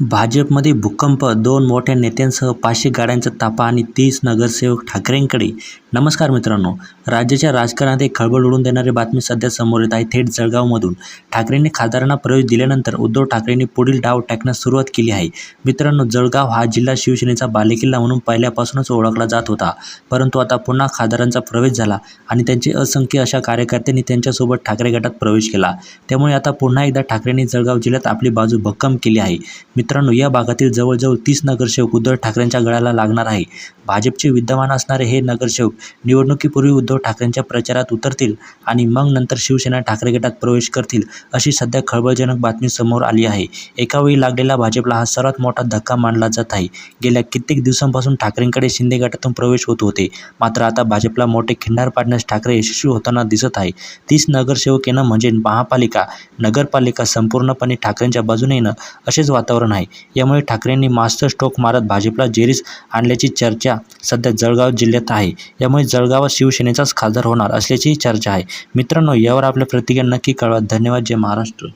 भाजपमध्ये भूकंप दोन मोठ्या नेत्यांसह पाचशे गाड्यांचा ताफा आणि तीस नगरसेवक ठाकरेंकडे. नमस्कार मित्रांनो राज्याच्या राजकारणात एक खळबळ उडून देणारी बातमी सध्या समोर येत आहे थेट जळगावमधून. ठाकरेंनी खासदारांना प्रवेश दिल्यानंतर उद्धव ठाकरेंनी पुढील डाव टाकण्यास सुरुवात केली आहे. मित्रांनो जळगाव हा जिल्हा शिवसेनेचा बालेकिल्ला म्हणून पहिल्यापासूनच ओळखला जात होता. परंतु आता पुन्हा खासदारांचा प्रवेश झाला आणि त्यांचे असंख्य अशा कार्यकर्त्यांनी त्यांच्यासोबत ठाकरे गटात प्रवेश केला. त्यामुळे आता पुन्हा एकदा ठाकरेंनी जळगाव जिल्ह्यात आपली बाजू भक्कम केली आहे. मित्रांनो या भागातील जवळजवळ तीस नगरसेवक उद्धव ठाकरेंच्या गळाला लागणार आहे. भाजपचे विद्यमान असणारे हे नगरसेवक निवडणुकीपूर्वी उद्धव ठाकरेंच्या प्रचारात उतरतील आणि मग नंतर शिवसेना ठाकरे गटात प्रवेश करतील अशी सध्या खळबळजनक बातमी समोर आली आहे. एकावेळी लागलेला भाजपला हा सर्वात मोठा धक्का मानला जात आहे. गेल्या कित्येक दिवसांपासून ठाकरेंकडे शिंदे गटातून प्रवेश होत होते. मात्र आता भाजपला मोठे खिंडार पाडण्यास ठाकरे यशस्वी होताना दिसत आहे. तीस नगरसेवक येणं म्हणजे महापालिका नगरपालिका संपूर्णपणे ठाकरेंच्या बाजूने येणं असेच वातावरण आहे. यामुळे ठाकरेंनी मास्टर स्ट्रोक मारत भाजपला जेरीस आणल्याची चर्चा सध्या जळगाव जिल्ह्यात आहे. यामुळे जळगावात शिवसेनेचाच खासदार होणार असल्याची चर्चा आहे. मित्रांनो यावर आपल्या प्रतिक्रिया नक्की कळवा. धन्यवाद. जय महाराष्ट्र.